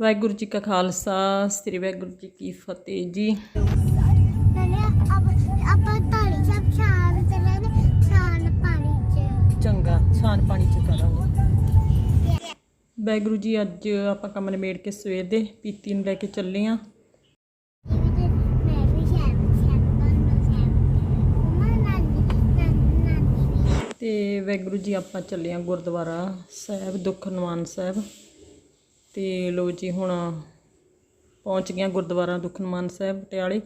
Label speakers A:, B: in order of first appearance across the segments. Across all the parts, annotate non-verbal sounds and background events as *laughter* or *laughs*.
A: ਵਾਹਿਗੁਰੂ ਜੀ ਕਾ ਖਾਲਸਾ ਸ੍ਰੀ ਵਾਹਿਗੁਰੂ ਜੀ ਕੀ ਫਤਿਹ ਜੀ। ਚੰਗਾ ਛਾਨ ਪਾਣੀ ਚ ਕਰਾਂਗੇ। ਵਾਹਿਗੁਰੂ ਜੀ ਅੱਜ ਆਪਾਂ ਕੰਮ ਨਿਬੇੜ ਕੇ ਸਵੇਰ ਦੇ ਪੀਤੀ ਨੂੰ ਲੈ ਕੇ ਚੱਲੇ ਆਂ। ਤੇ ਵਾਹਿਗੁਰੂ ਜੀ ਆਪਾਂ ਚੱਲੇ ਆਂ ਗੁਰਦੁਆਰਾ ਸਾਹਿਬ ਦੁਖਨਿਵਾਰਨ ਸਾਹਿਬ। ਤੇ ਲੋ ਜੀ ਹੁਣ ਪਹੁੰਚ ਗਏ ਆਂ ਗੁਰਦੁਆਰਾ ਦੁਖਨਿਵਾਰਨ ਸਾਹਿਬ ਪਟਿਆਲੇ।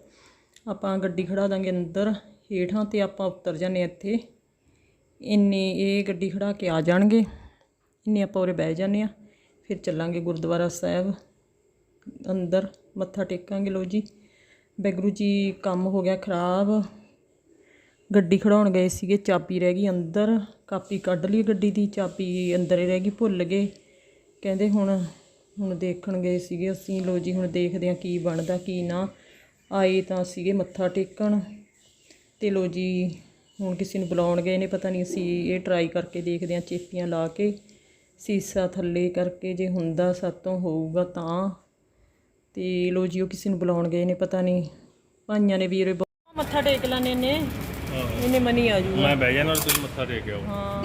A: ਆਪਾਂ ਗੱਡੀ ਖੜਾ ਦਾਂਗੇ ਅੰਦਰ ਹੇਠਾਂ ਤੇ ਆਪਾਂ ਉੱਤਰ ਜਾਂਦੇ ਹਾਂ ਇੱਥੇ। ਇੰਨੇ ਇਹ ਗੱਡੀ ਖੜਾ ਕੇ ਆ ਜਾਣਗੇ। ਇੰਨੇ ਆਪਾਂ ਉਰੇ ਬਹਿ ਜਾਂਦੇ ਆ ਫਿਰ ਚੱਲਾਂਗੇ ਗੁਰਦੁਆਰਾ ਸਾਹਿਬ ਅੰਦਰ। ਮੱਥਾ ਟੇਕਾਂਗੇ ਲੋ ਜੀ। ਵਾਹਿਗੁਰੂ ਜੀ, ਕੰਮ ਹੋ ਗਿਆ ਖਰਾਬ। ਗੱਡੀ ਖੜਾਉਣ ਗਏ ਸੀਗੇ, ਚਾਬੀ ਰਹਿ ਗਈ ਅੰਦਰ। ਕਾਪੀ ਕੱਢ ਲਈ ਗੱਡੀ ਦੀ, ਚਾਬੀ ਅੰਦਰ ਹੀ ਰਹਿ ਗਈ, ਭੁੱਲ ਗਏ। ਕਹਿੰਦੇ ਹੁਣ ਹੁਣ ਦੇਖਣ ਗਏ ਸੀਗੇ ਅਸੀਂ ਲੋ ਜੀ ਹੁਣ ਦੇਖਦੇ ਹਾਂ ਕੀ ਬਣਦਾ ਕੀ ਨਾ। ਆਏ ਤਾਂ ਸੀਗੇ ਮੱਥਾ ਟੇਕਣ ਤੇ ਲੋ ਜੀ ਹੁਣ ਕਿਸੇ ਨੂੰ ਬੁਲਾਉਣ ਗਏ ਨੇ ਪਤਾ ਨਹੀਂ ਅਸੀਂ ਇਹ ਟਰਾਈ ਕਰਕੇ ਦੇਖਦੇ ਹਾਂ ਚੇਪੀਆਂ ਲਾ ਕੇ। ਸੀਸਾ ਥੱਲੇ ਕਰਕੇ ਜੇ ਹੁੰਦਾ ਸਾਤੋਂ ਹੋਊਗਾ ਤਾਂ। ਤੇ ਲੋ ਜੀ ਉਹ ਕਿਸੇ ਨੂੰ ਬੁਲਾਉਣ ਗਏ ਨੇ ਪਤਾ ਨਹੀਂ। ਭਾਈਆਂ ਨੇ ਵੀਰੇ ਬਹੁਤ- ਮੱਥਾ ਟੇਕ ਲੈਣੇ ਨੇ। ਇਹਨੇ ਮਨੀ ਆ ਜੂਗਾ।
B: ਮੈਂ ਬਹਿ ਜਾਣਾ ਤੁਸੀਂ ਮੱਥਾ ਟੇਕ ਆਓ।
A: ਹਾਂ।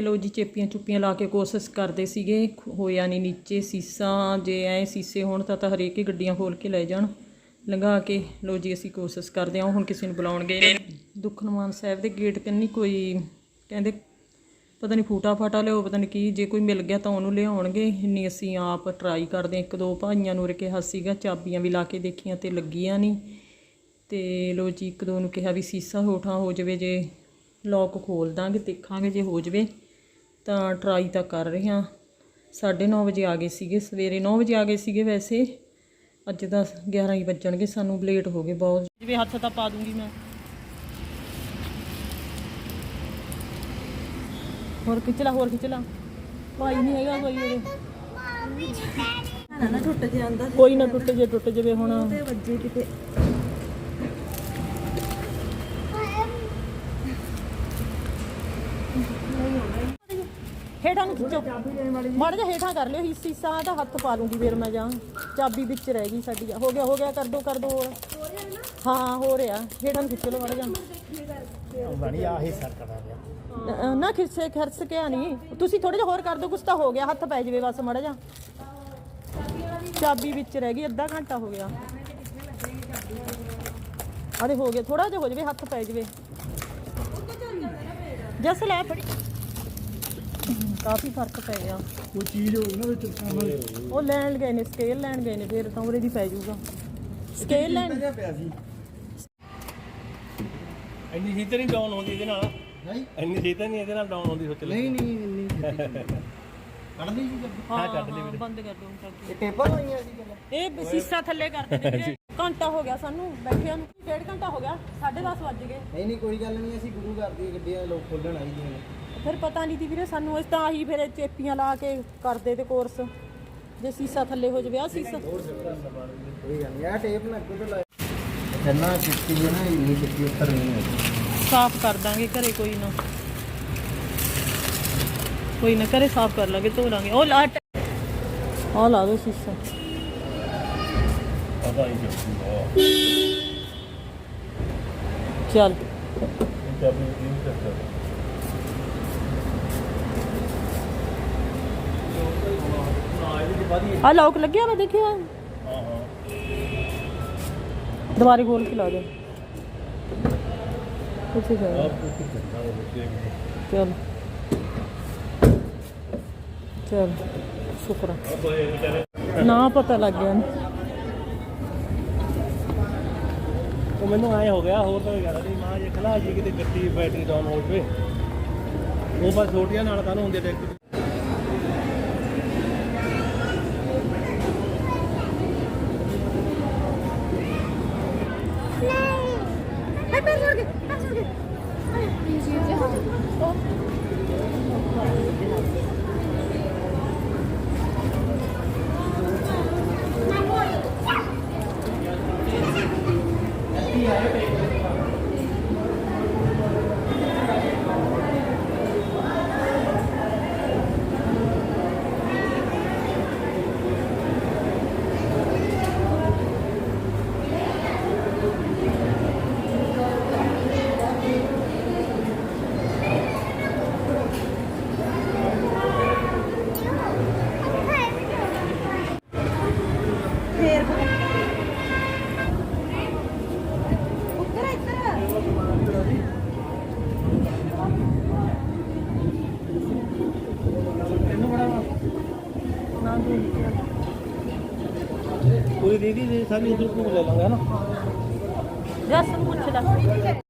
A: ਲੋ ਜੀ, ਚੇਪੀਆਂ ਚੁੱਪੀਆਂ ਲਾ ਕੇ ਕੋਸ਼ਿਸ਼ ਕਰਦੇ ਸੀਗੇ। ਹੋਇਆ ਨਹੀਂ ਨੀਚੇ ਸੀਸਾਂ, ਜੇ ਐ ਸੀਸੇ ਹੋਣ ਤਾਂ ਤਾਂ ਹਰੇਕ ਹੀ ਗੱਡੀਆਂ ਖੋਲ ਕੇ ਲੈ ਜਾਣ। ਲੰਘਾ ਕੇ ਲੋ ਜੀ, ਅਸੀਂ ਕੋਸ਼ਿਸ਼ ਕਰਦੇ ਹਾਂ ਹੁਣ ਕਿਸੇ ਨੂੰ ਬੁਲਾਉਣਗੇ ਗਏ। ਨੇ ਸਾਹਿਬ ਦੇ ਗੇਟ ਕੰਨੀ ਕੋਈ ਕਹਿੰਦੇ ਪਤਾ ਨਹੀਂ ਫੂਟਾ ਫਾਟਾ ਲਿਓ ਪਤਾ ਨਹੀਂ ਕੀ, ਜੇ ਕੋਈ ਮਿਲ ਗਿਆ ਤਾਂ ਉਹਨੂੰ ਲਿਆਉਣਗੇ। ਇੰਨੀ ਅਸੀਂ ਆਪ ਟਰਾਈ ਕਰਦੇ ਹਾਂ, ਇੱਕ ਦੋ ਭਾਈਆਂ ਨੂੰ ਕਿਹਾ ਸੀਗਾ, ਚਾਬੀਆਂ ਵੀ ਲਾ ਕੇ ਦੇਖੀਆਂ ਤੇ ਲੱਗੀਆਂ ਨਹੀਂ ਤੇ ਲੋ ਜੀ, ਇੱਕ ਦੋ ਨੂੰ ਕਿਹਾ ਵੀ ਸੀਸਾ ਹੋਠਾਂ ਹੋ ਜਾਵੇ, ਜੇ ਲੋਕ ਖੋਲ ਦਾਂਗੇ, ਦੇਖਾਂਗੇ ਜੇ ਹੋ ਜਾਵੇ। ਤਾਂ ਟਰਾਈ ਤਾਂ ਕਰ ਰਹੇ ਹਾਂ। 9:30 ਵਜੇ ਆ ਗਏ ਸੀਗੇ ਸਵੇਰੇ 9 ਵਜੇ ਆ ਗਏ ਸੀਗੇ ਵੈਸੇ। ਅੱਜ ਤਾਂ 11 ਹੀ ਵੱਜਣਗੇ ਸਾਨੂੰ ਲੇਟ ਹੋ ਗਏ ਬਹੁਤ। ਜਿਵੇਂ ਹੱਥ ਤਾਂ ਪਾ ਦੂੰਗੀ ਮੈਂ। ਹੋਰ ਖਿੱਚ ਲਾ ਹੋਰ ਖਿੱਚ ਲਾ। ਭਾਈ ਨਹੀਂ ਹੈਗਾ ਕੋਈ ਉਹਦੇ
C: ਨਾ ਨਾ ਟੁੱਟ ਜਾਂਦਾ
A: ਕੋਈ ਨਾ ਟੁੱਟ ਜੇ ਟੁੱਟ ਜਾਵੇ ਹੁਣ।
C: ਤੇ ਵੱਜੇ ਕਿਤੇ
A: ਹੇਠਾਂ ਨੂੰ ਖਿੱਚੋ ਮਾੜਾ ਜਿਹਾ ਹੇਠਾਂ ਕਰ ਲਿਓ ਹਿੱਸੀ ਸਾਹ ਦਾ ਹੱਥ ਪਾ ਲੂੰਗੀ ਫਿਰ ਮੈਂ ਜਾਂ। ਚਾਬੀ ਵਿੱਚ ਰਹਿ ਗਈ ਸਾਡੀ। ਹੋ ਗਿਆ ਹੋ ਗਿਆ ਕਰ ਦੋ ਕਰ ਦੋ ਹੋਰ। ਹਾਂ ਹੋ ਰਿਹਾ। ਹੇਠਾਂ ਖਿੱਚ ਲਓ ਮਾੜਾ ਜਿਹਾ।
D: ਬਣੀ ਆਹੀ ਸਰਕਟ ਆ ਗਿਆ
A: ਨਾ ਖਿੱਸੇ ਖਰਸ ਕੇ ਨਹੀਂ ਤੁਸੀਂ ਥੋੜਾ ਜਿਹਾ ਹੋਰ ਕਰ ਦਿਓ ਕੁਛ ਤਾਂ ਹੋ ਗਿਆ ਹੱਥ ਪੈ ਜਾਵੇ ਬਸ ਮਾੜਾ ਜਿਹਾ। ਚਾਬੀ ਵਿੱਚ ਰਹਿ ਗਈ ਅੱਧਾ ਘੰਟਾ ਹੋ ਗਿਆ। ਅਰੇ ਹੋ ਗਿਆ ਥੋੜਾ ਜਿਹਾ ਹੋ ਜਾਵੇ ਹੱਥ ਪੈ ਜਾਵੇ। ਜਸ ਲੈ। ਫੜੀ ਕਾਫੀ ਫ਼ਰਕ ਪੈ ਗਿਆ।
D: ਕੋਈ ਚੀਜ਼ ਹੋਈ ਨਾ ਵਿੱਚ
A: ਉਹ ਲੈਣ ਗਏ ਨੇ ਸਕੇਲ ਲੈਣ ਗਏ ਨੇ ਫਿਰ ਤਾਂ ਉਰੇ ਦੀ ਪੈ ਜਾਊਗਾ। ਸਕੇਲ ਲੈਣ
D: ਪਿਆ ਸੀ?
B: ਇੰਨੀ ਛੇਤੀ ਨਹੀਂ ਡਾਊਨ ਹੁੰਦੀ ਇਹਦੇ ਨਾਲ?
D: ਨਹੀਂ।
B: ਇੰਨੀ ਛੇਤੀ ਨਹੀਂ ਇਹਦੇ ਨਾਲ ਡਾਊਨ ਹੁੰਦੀ ਸੋਚ ਲੈ।
D: ਨਹੀਂ ਨਹੀਂ ਨਹੀਂ *laughs* ਕੱਢ ਲਈ ਜੀ
A: ਹਾਂ ਕੱਢ ਲਈ ਬੰਦ ਕਰ ਦੋ
D: ਇਹ ਟੇਪਰ ਹੋਈਆਂ ਸੀ ਗੱਲ
A: ਇਹ ਸੀਸਾ ਥੱਲੇ ਕਰ ਦੇ ਵੀਰੇ ਘੰਟਾ ਹੋ ਗਿਆ ਸਾਨੂੰ ਬੈਠਿਆਂ ਨੂੰ। ਡੇਢ ਘੰਟਾ ਹੋ ਗਿਆ 10:30 ਵੱਜ ਗਏ।
D: ਨਹੀਂ ਨਹੀਂ ਕੋਈ ਗੱਲ ਨਹੀਂ ਅਸੀਂ ਗੁਰੂ ਘਰ ਦੀ ਗੱਡੀਆਂ ਲੋਕ ਖੋਲਣ ਆਈ ਦੀਆਂ ਨੇ।
A: ਫਿਰ ਪਤਾ ਨਹੀਂ ਦੀ ਵੀਰੇ ਸਾਨੂੰ ਇਸ ਤਾਂ ਆਹੀ ਫਿਰ ਚੇਪੀਆਂ ਲਾ ਕੇ ਕਰਦੇ ਤੇ ਕੋਰਸ ਜੇ ਸੀਸਾ ਥੱਲੇ ਹੋ ਜਾਵੇ ਆ ਸੀਸਾ।
D: ਕੋਈ ਗੱਲ ਨਹੀਂ ਆ ਟੇਪ ਨਾ ਅੱਗੇ ਤੋਂ ਲਾਇਆ ਜੰਨਾ ਕਿੱਤੀ ਹੈ ਨਾ ਇੰਨੀ ਕਿੱਤੀ ਉੱਤਰ ਨਹੀਂ ਹੈ।
A: ਸਾਫ਼ ਕਰ ਦਾਂਗੇ ਘਰੇ ਕੋਈ ਨਾ। ਕੋਈ ਨਾ ਘਰੇ ਸਾਫ਼ ਕਰ ਲਾਂਗੇ ਧੋ ਲਾਂਗੇ। ਉਹ ਲਾ ਆ ਲਾ ਦੋ ਸੀਸਾ।
B: ਪਤਾ ਹੀ ਚੱਲੂਗਾ
A: ਚੱਲ।
B: ਚਾਬੀ ਨਹੀਂ ਕਰਦਾ
A: ਆ ਲੌਕ ਲੱਗਿਆ ਵਾ ਦੇਖਿਆ?
B: ਹਾਂ ਹਾਂ
A: ਦੁਬਾਰੇ ਖੋਲ ਕੇ ਲਾ ਦੇ ਕੁਛ ਕਰ ਚਲ। ਚਲ ਸ਼ੁਕਰ ਨਾ ਪਤਾ ਲੱਗ ਗਿਆ
B: ਉਹ ਮੈਨੂੰ ਐ ਹੋ ਗਿਆ ਹੋਰ ਤਾਂ ਗੱਲ ਨਹੀਂ। ਮਾਂ ਜੇ ਖਲਾ ਜੀ ਕਿਤੇ ਗੱਡੀ ਬੈਟਰੀ ਡਾਊਨ ਹੋ ਜਵੇ। ਉਹ ਬਸ ਛੋਟੀਆਂ ਨਾਲ ਕਾਹਨੂੰ ਹੁੰਦੇ ਟੈਕਟਰ ਪੂਰੀ ਦੀਦੀ ਦੇ ਸਾਰੀ ਉਧਰ ਨੂੰ ਲੈ ਲਾਂਗਾ ਨਾ
C: ਜਸ ਨੂੰ ਪੁੱਛ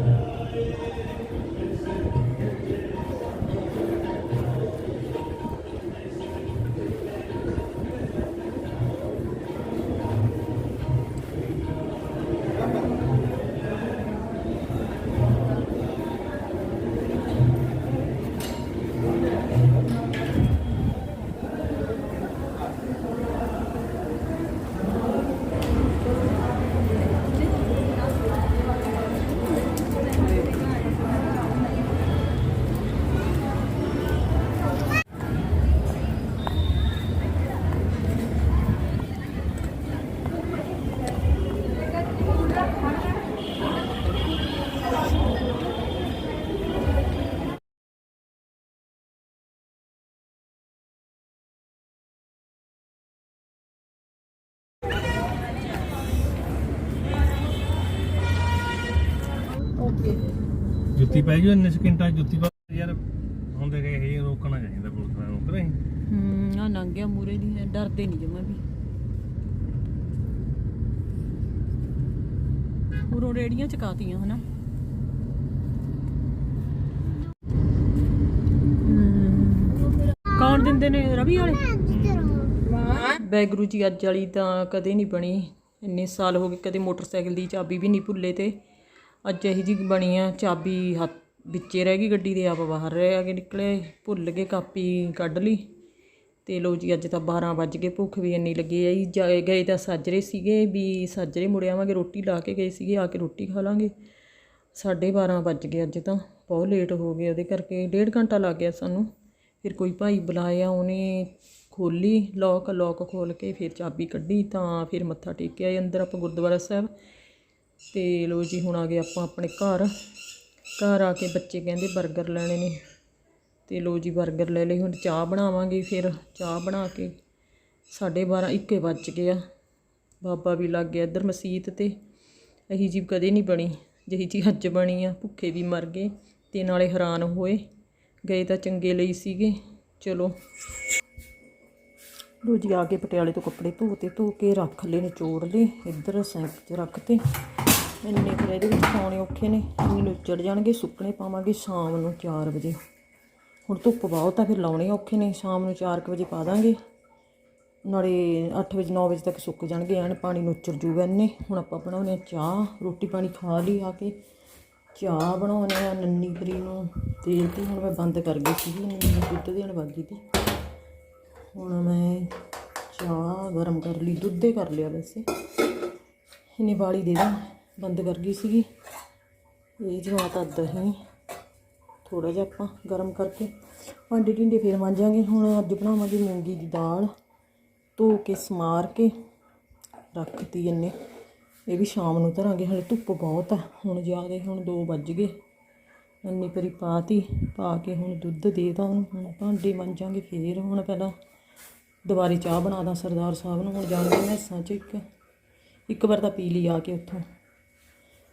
E: Amen.
C: ਓਕੇ
B: ਜੁੱਤੀ ਪੈ ਗਈ ਇੰਨੇ ਸਕਿੰਟਾਂ 'ਚ ਜੁੱਤੀ ਪਾ ਯਾਰ। ਹੁੰਦੇ ਗਏ ਇਹ ਰੋਕਣਾ ਚਾਹੀਦਾ ਪੁਲਿਸ ਵਾਲਿਆਂ ਨੂੰ ਕਰੇ
A: ਹੂੰ ਆ ਨੰਗਿਆ ਮੂਰੇ ਦੀ ਹੈ ਡਰਦੇ ਨਹੀਂ ਜਮਾ ਵੀ। ਉਰੋਂ ਰੇੜੀਆਂ ਚਕਾਤੀਆਂ ਹਨਾ। ਕੌਣ ਦਿੰਦੇ ਨੇ ਰਵੀ ਵਾਲੇ? ਬੈਗਰੂ ਜੀ ਅੱਜ ਵਾਲੀ ਤਾਂ ਕਦੇ ਨਹੀਂ ਬਣੀ। ਇੰਨੇ ਸਾਲ ਹੋ ਗਏ ਕਦੇ ਮੋਟਰਸਾਈਕਲ ਦੀ ਚਾਬੀ ਵੀ ਨਹੀਂ ਭੁੱਲੇ ਤੇ। ਅੱਜ ਇਹੀ ਜਿਹੀ ਬਣੀ ਆ, ਚਾਬੀ ਹੱਥ ਵਿੱਚੇ ਰਹਿ ਗਈ ਗੱਡੀ ਦੇ, ਆਪ ਬਾਹਰ ਰਹਿ ਆ ਕੇ ਨਿਕਲੇ, ਭੁੱਲ ਗਏ, ਕਾਪੀ ਕੱਢ ਲਈ। ਤੇ ਲੋ ਜੀ, ਅੱਜ ਤਾਂ 12 ਵੱਜ ਗਏ, ਭੁੱਖ ਵੀ ਇੰਨੀ ਲੱਗੀ ਆਈ ਜਾ- ਗਏ ਤਾਂ ਸਾਜਰੇ ਸੀਗੇ ਵੀ ਸਾਜਰੇ ਮੁੜ ਆਵਾਂਗੇ, ਰੋਟੀ ਲਾ ਕੇ ਗਏ ਸੀਗੇ, ਆ ਕੇ ਰੋਟੀ ਖਾ ਲਾਂਗੇ। 12:30 ਵੱਜ ਗਏ ਅੱਜ ਤਾਂ, ਬਹੁਤ ਲੇਟ ਹੋ ਗਏ, ਉਹਦੇ ਕਰਕੇ ਡੇਢ ਘੰਟਾ ਲੱਗ ਗਿਆ ਸਾਨੂੰ। ਫਿਰ ਕੋਈ ਭਾਈ ਬੁਲਾਇਆ, ਉਹਨੇ ਖੋਲੀ ਲੋਕ ਲੋਕ ਖੋਲ ਕੇ ਫਿਰ ਚਾਬੀ ਕੱਢੀ ਤਾਂ ਫਿਰ ਮੱਥਾ ਟੇਕਿਆ ਅੰਦਰ ਆਪਾਂ ਗੁਰਦੁਆਰਾ ਸਾਹਿਬ। ਤੇ ਲੋ ਜੀ, ਹੁਣ ਆ ਗਏ ਆਪਾਂ ਆਪਣੇ ਘਰ। ਘਰ ਆ ਕੇ ਬੱਚੇ ਕਹਿੰਦੇ 버ਗਰ ਲੈਣੇ ਨੇ। ਤੇ ਲੋ ਜੀ 버ਗਰ ਲੈ ਲਏ। ਹੁਣ ਚਾਹ ਬਣਾਵਾਂਗੇ ਫਿਰ। ਚਾਹ ਬਣਾ ਕੇ 12:30 ਇੱਕੇ ਵੱਜ ਗਿਆ ਬਾਬਾ ਵੀ ਲੱਗ ਗਿਆ ਇੱਧਰ ਮਸਜਿਦ ਤੇ। ਇਹੀ ਜੀ ਕਦੇ ਨਹੀਂ ਬਣੀ, ਜਿਹੀ ਜੀ ਅੱਜ ਬਣੀ ਆ। ਭੁੱਖੇ ਵੀ ਮਰ ਗਏ ਤੇ ਨਾਲੇ ਹੈਰਾਨ ਹੋਏ। ਗਏ ਤਾਂ ਚੰਗੇ ਲਈ ਸੀਗੇ। ਚਲੋ। ਲੋ ਜੀ, ਆ ਕੇ ਪਟਿਆਲੇ ਤੋਂ ਕੱਪੜੇ ਧੋ ਤੇ ਧੋ ਕੇ ਰੱਖ ਲਏ ਨਿਚੋੜ ਲਏ ਇੱਧਰ ਸੈਂਕ 'ਚ ਰੱਖ 'ਤੇ। ਇੰਨੇ ਫਿਰ ਇਹਦੇ ਵਿੱਚ ਪਾਉਣੇ ਔਖੇ ਨੇ, ਇੰਨੇ ਨੂੰ ਜਾਣਗੇ, ਸੁੱਕਣੇ ਪਾਵਾਂਗੇ ਸ਼ਾਮ ਨੂੰ 4 ਵਜੇ। ਹੁਣ ਧੁੱਪ ਬਹੁਤ ਆ, ਫਿਰ ਲਾਉਣੇ ਔਖੇ ਨੇ, ਸ਼ਾਮ ਨੂੰ 4 ਵਜੇ ਪਾ ਦਾਂਗੇ। ਨਾਲੇ 8 ਵਜੇ 9 ਵਜੇ ਤੱਕ ਸੁੱਕ ਜਾਣਗੇ, ਐਨ ਪਾਣੀ ਨੁੱਚੜ ਜੂਗਾ ਇੰਨੇ। ਹੁਣ ਆਪਾਂ ਬਣਾਉਣੇ ਆ ਚਾਹ, ਰੋਟੀ ਪਾਣੀ ਖਾ ਲਈ ਆ ਕੇ। ਚਾਹ ਬਣਾਉਣੇ ਆ ਨੰਨੀ ਫਰੀ ਨੂੰ, ਤੇਲ ਤੇ ਹੁਣ ਮੈਂ ਬੰਦ ਕਰ ਗਈ ਸੀ ਨੰਨੀ ਦੁੱਧ ਦੇਣ ਵਾਗੀ ਤੀ ਹੁਣ ਮੈਂ ਚਾਹ ਗਰਮ ਕਰ ਲਈ, ਦੁੱਧੇ ਕਰ ਲਿਆ ਵੈਸੇ। ਇਹਨੇ ਵਾਲੀ ਦੇ ਦਾਂ। ਬੰਦ ਕਰ ਗਈ ਸੀਗੀ। ਇਹ ਜਵਾਤਾ ਦਹੀਂ ਥੋੜਾ ਜਿਹਾ ਆਪਾਂ ਗਰਮ ਕਰਕੇ ਭਾਂਡੇ ਢਿੰਡੇ ਫੇਰ ਮਾਂਜਾਂਗੇ। ਹੁਣ ਅੱਜ ਬਣਾਵਾਂਗੇ ਮੂੰਗੀ ਦੀ ਦਾਲ। ਧੋ ਕੇ, ਸਮਾਰ ਕੇ ਰੱਖਤੀ ਇਹਨੇ। ਇਹ ਵੀ ਸ਼ਾਮ ਨੂੰ ਧਰਾਂਗੇ, ਹਲੇ ਧੁੱਪ ਬਹੁਤ ਆ। ਹੁਣ ਜਿਆਦੇ ਹੁਣ 2 ਵੱਜ ਗਏ। ਇੰਨੀ ਪਰੀ ਪਾਤੀ, ਪਾ ਕੇ ਹੁਣ ਦੁੱਧ ਦੇਤਾ ਉਹਨੂੰ। ਹੁਣ ਭਾਂਡੇ ਮਾਂਜਾਂਗੇ ਫੇਰ ਹੁਣ ਪਹਿਲਾਂ ਦੁਬਾਰੇ ਚਾਹ ਬਣਾਦਾ ਸਰਦਾਰ ਸਾਹਿਬ ਨੂੰ। ਹੁਣ ਜਾਣਗੇ ਮੈਸਾਂ ਚ ਇੱਕ। ਇੱਕ ਵਾਰ ਤਾਂ ਪੀ ਲਈ ਆ ਕੇ ਉੱਥੋਂ।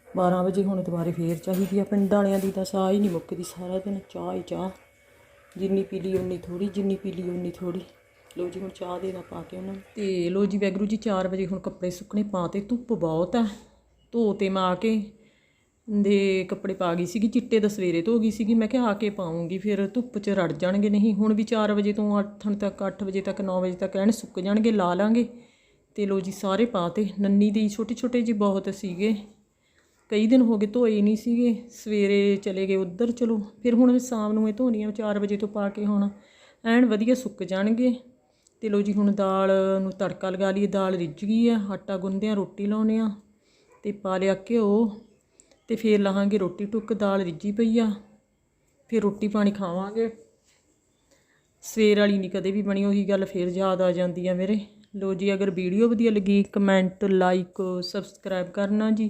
A: 12 ਵਜੇ ਹੁਣ ਦੁਬਾਰੇ ਫੇਰ ਚਾਹੀਦੀ ਆ। ਪਿੰਡ ਵਾਲਿਆਂ ਦੀ ਤਾਂ ਸਾਹ ਹੀ ਨਹੀਂ ਮੁੱਕਦੀ। ਸਾਰਾ ਦਿਨ ਚਾਹ ਹੀ ਚਾਹ। ਜਿੰਨੀ ਪੀ ਲਈ ਉਨੀ ਥੋੜੀ ਜਿੰਨੀ ਪੀ ਲਈ ਉਨੀ ਥੋੜੀ ਲੋ ਜੀ, ਹੁਣ ਚਾਹ ਦੇ ਦਾ ਪਾ ਕੇ ਉਹਨਾਂ ਨੂੰ ਤੇ ਲੋ ਜੀ ਵੈਗਰੂ ਜੀ 4 ਵਜੇ ਹੁਣ ਕੱਪੜੇ ਸੁੱਕਣੇ ਪਾਤੇ ਧੁੱਪ ਬਹੁਤ ਆ। ਧੋ ਤੇ ਮੈਂ ਆ ਕੇ ਦੇ ਕੱਪੜੇ ਪਾ ਗਈ ਸੀਗੀ। ਚਿੱਟੇ ਦਾ ਸਵੇਰੇ ਧੋ ਗਈ ਸੀਗੀ। ਮੈਂ ਕਿਹਾ ਆ ਕੇ ਪਾਉਂਗੀ, ਫਿਰ ਧੁੱਪ 'ਚ ਰੜ ਜਾਣਗੇ। ਨਹੀਂ, ਹੁਣ ਵੀ 4 ਵਜੇ ਤੋਂ 8 ਤੱਕ 8 ਵਜੇ ਤੱਕ 9 ਵਜੇ ਤੱਕ ਐਨ ਸੁੱਕ ਜਾਣਗੇ, ਲਾ ਲਾਂਗੇ। ਤੇ ਲੋ ਜੀ, ਸਾਰੇ ਪਾਤੇ ਨੰਨੀ ਦੇ ਛੋਟੇ ਛੋਟੇ ਜੀ ਬਹੁਤ ਸੀਗੇ। ਕਈ ਦਿਨ ਹੋ ਗਏ ਧੋਏ ਨਹੀਂ ਸੀਗੇ, ਸਵੇਰੇ ਚਲੇ ਗਏ ਉੱਧਰ, ਚਲੋ, ਫਿਰ ਹੁਣ ਸ਼ਾਮ ਨੂੰ ਇਹ ਧੋਣੀਆਂ 4 ਵਜੇ ਤੋਂ ਪਾ ਕੇ ਹੁਣ ਐਨ ਵਧੀਆ ਸੁੱਕ ਜਾਣਗੇ। ਤੇ ਲੋ ਜੀ, ਹੁਣ ਦਾਲ ਨੂੰ ਤੜਕਾ ਲਗਾ ਲਈਏ, ਦਾਲ ਰਿੱਝ ਗਈ ਆ, ਆਟਾ ਗੁੰਨਦੇ ਰੋਟੀ ਲਾਉਣੇ ਆ ਤੇ ਪਾ ਲਿਆ ਘਿਓ ਤੇ ਫਿਰ ਲਾਹਾਂਗੇ ਰੋਟੀ ਟੁੱਕ, ਦਾਲ ਰਿੱਝੀ ਪਈ ਆ, ਫਿਰ ਰੋਟੀ ਪਾਣੀ ਖਾਵਾਂਗੇ। ਸਵੇਰ ਵਾਲੀ ਨਹੀਂ ਕਦੇ ਵੀ ਬਣੀ ਉਹੀ ਗੱਲ, ਫਿਰ ਯਾਦ ਆ ਜਾਂਦੀ ਆ ਮੇਰੇ। ਲੋ ਜੀ, ਅਗਰ ਵੀਡੀਓ ਵਧੀਆ ਲੱਗੀ ਕਮੈਂਟ ਲਾਈਕ ਸਬਸਕ੍ਰਾਈਬ ਕਰਨਾ ਜੀ।